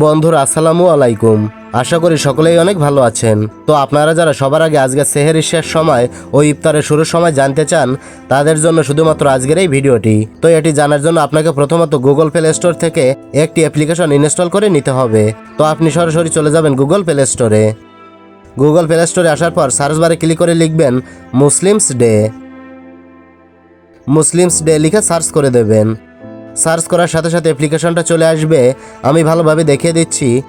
বন্ধুরা, আসসালামু আলাইকুম। আশা করি সকলেই অনেক ভালো আছেন। তো আপনারা যারা সবার আগে আজকে সেহেরি শেষ সময় ও ইফতারের শুরুর সময় জানতে চান, তাদের জন্য শুধুমাত্র আজকের এই ভিডিওটি। তো এটি জানার জন্য আপনাকে প্রথমত গুগল প্লে স্টোর থেকে একটি অ্যাপ্লিকেশন ইনস্টল করে নিতে হবে। তো আপনি সরাসরি চলে যাবেন গুগল প্লে স্টোরে গুগল প্লে স্টোরে আসার পর সার্চ বারে ক্লিক করে লিখবেন মুসলিমস ডে মুসলিমস ডে লিখে সার্চ করে দেবেন। সার্চ করার সাথে সাথে অ্যাপ্লিকেশনটা চলে আসবে। আমি ভালোভাবে দেখিয়ে দিচ্ছি।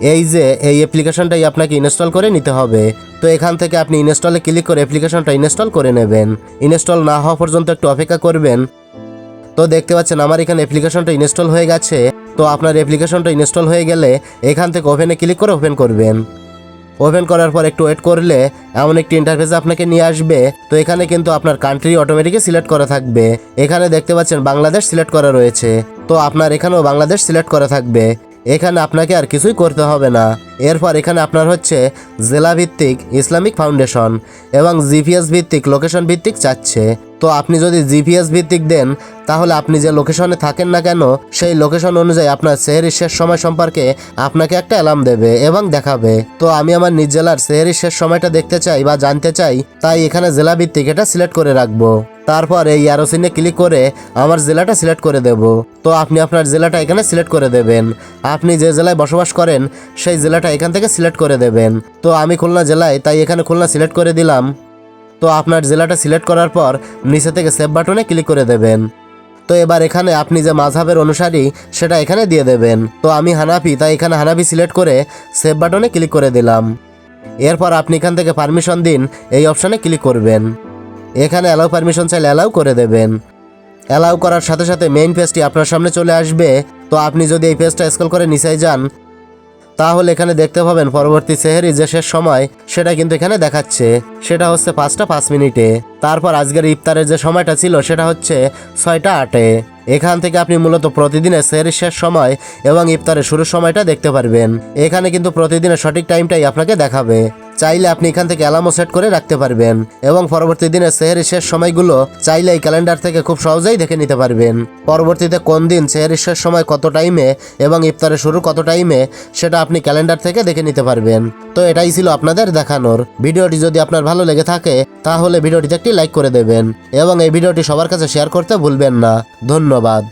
এই যে, এই অ্যাপ্লিকেশনটাই আপনাকে ইনস্টল করে নিতে হবে। তো এখান থেকে আপনি ইনস্টলে ক্লিক করে অ্যাপ্লিকেশনটা ইনস্টল করে নেবেন। ইনস্টল না হওয়া পর্যন্ত একটু অপেক্ষা করবেন। তো দেখতে পাচ্ছেন, আমার এখানে অ্যাপ্লিকেশনটা ইনস্টল হয়ে গেছে। তো আপনার অ্যাপ্লিকেশনটা ইনস্টল হয়ে গেলে এখান থেকে ওভেনে ক্লিক করে ওপেন করবেন। ওপেন করার পর একটু ওয়েট করলে এমন একটি ইন্টারফেস আপনাকে নিয়ে আসবে। তো এখানে কিন্তু আপনার কান্ট্রি অটোমেটিক সিলেক্ট করা থাকবে। এখানে দেখতে পাচ্ছেন বাংলাদেশ সিলেক্ট করা রয়েছে। তো আপনার এখানেও বাংলাদেশ সিলেক্ট করা থাকবে। এখানে আপনাকে আর কিছুই করতে হবে না। এরপর এখানে আপনার হচ্ছে জেলা ভিত্তিক ইসলামিক ফাউন্ডেশন এবং জিপিএস ভিত্তিক লোকেশন ভিত্তিক চাচ্ছে। তো আপনি যদি জিপিএস ভিত্তিক দেন, তাহলে আপনি যে লোকেশনে থাকেন না কেন, সেই লোকেশন অনুযায়ী আপনার সেহেরির শেষ সময় সম্পর্কে আপনাকে একটা অ্যালার্ম দেবে এবং দেখাবে। তো আমি আমার নিজ জেলার সেহেরির শেষ সময়টা দেখতে চাই বা জানতে চাই, তাই এখানে জেলা ভিত্তিক এটা সিলেক্ট করে রাখব। তারপর এই অ্যারোসিনে ক্লিক করে আমার জেলাটা সিলেক্ট করে দেব। তো আপনি আপনার জেলাটা এখানে সিলেক্ট করে দেবেন। আপনি যে জেলায় বসবাস করেন, সেই জেলাটা এখান থেকে সিলেক্ট করে দেবেন। তো আমি খুলনা জেলায়, তাই এখানে খুলনা সিলেক্ট করে দিলাম। তো আপনার জেলাটা সিলেক্ট করার পর নিচে থেকে সেভ বাটনে ক্লিক করে দেবেন। তো এবার এখানে আপনি যে মাঝহাবের অনুসারী, সেটা এখানে দিয়ে দেবেন। তো আমি হানাফি, তাই এখানে হানাফি সিলেক্ট করে সেভ বাটনে ক্লিক করে দিলাম। এরপর আপনি এখান থেকে পারমিশন দিন, এই অপশানে ক্লিক করবেন। এখানে অ্যালাউ পারমিশন চাইলে অ্যালাউ করে দেবেন। অ্যালাউ করার সাথে সাথে মেইন পেজটি আপনার সামনে চলে আসবে। তো আপনি যদি এই পেজটা স্ক্রল করে নিচে যান, তাহলে এখানে দেখতে পাবেন পরবর্তী সেহেরি যে শেষ সময়, সেটা কিন্তু এখানে দেখাচ্ছে। সেটা হচ্ছে পাঁচটা পাঁচ মিনিটে। তারপর আজকের ইফতারের যে সময়টা ছিল, সেটা হচ্ছে ছয়টা আটে। এখান থেকে আপনি মূলত প্রতিদিনের সেহেরির শেষ সময় এবং ইফতারের শুরুর সময়টা দেখতে পারবেন। এখানে কিন্তু প্রতিদিনের সঠিক টাইমটাই আপনাকে দেখাবে। চাইলে আপনি এখান থেকে অ্যালার্মও সেট করে রাখতে পারবেন। এবং পরবর্তী দিনের সেহেরির শেষ সময়গুলো চাইলে এই ক্যালেন্ডার থেকে খুব সহজেই দেখে নিতে পারবেন। পরবর্তীতে কোন দিন সেহেরির শেষ সময় কত টাইমে এবং ইফতারের শুরু কত টাইমে সেটা আপনি ক্যালেন্ডার থেকে দেখে নিতে পারবেন। তো এটাই ছিল আপনাদের দেখানোর। ভিডিওটি যদি আপনার ভালো লেগে থাকে, তাহলে ভিডিওটিতে একটি লাইক করে দেবেন। এবং এই ভিডিওটি সবার কাছে শেয়ার করতে ভুলবেন না। ধন্যবাদ।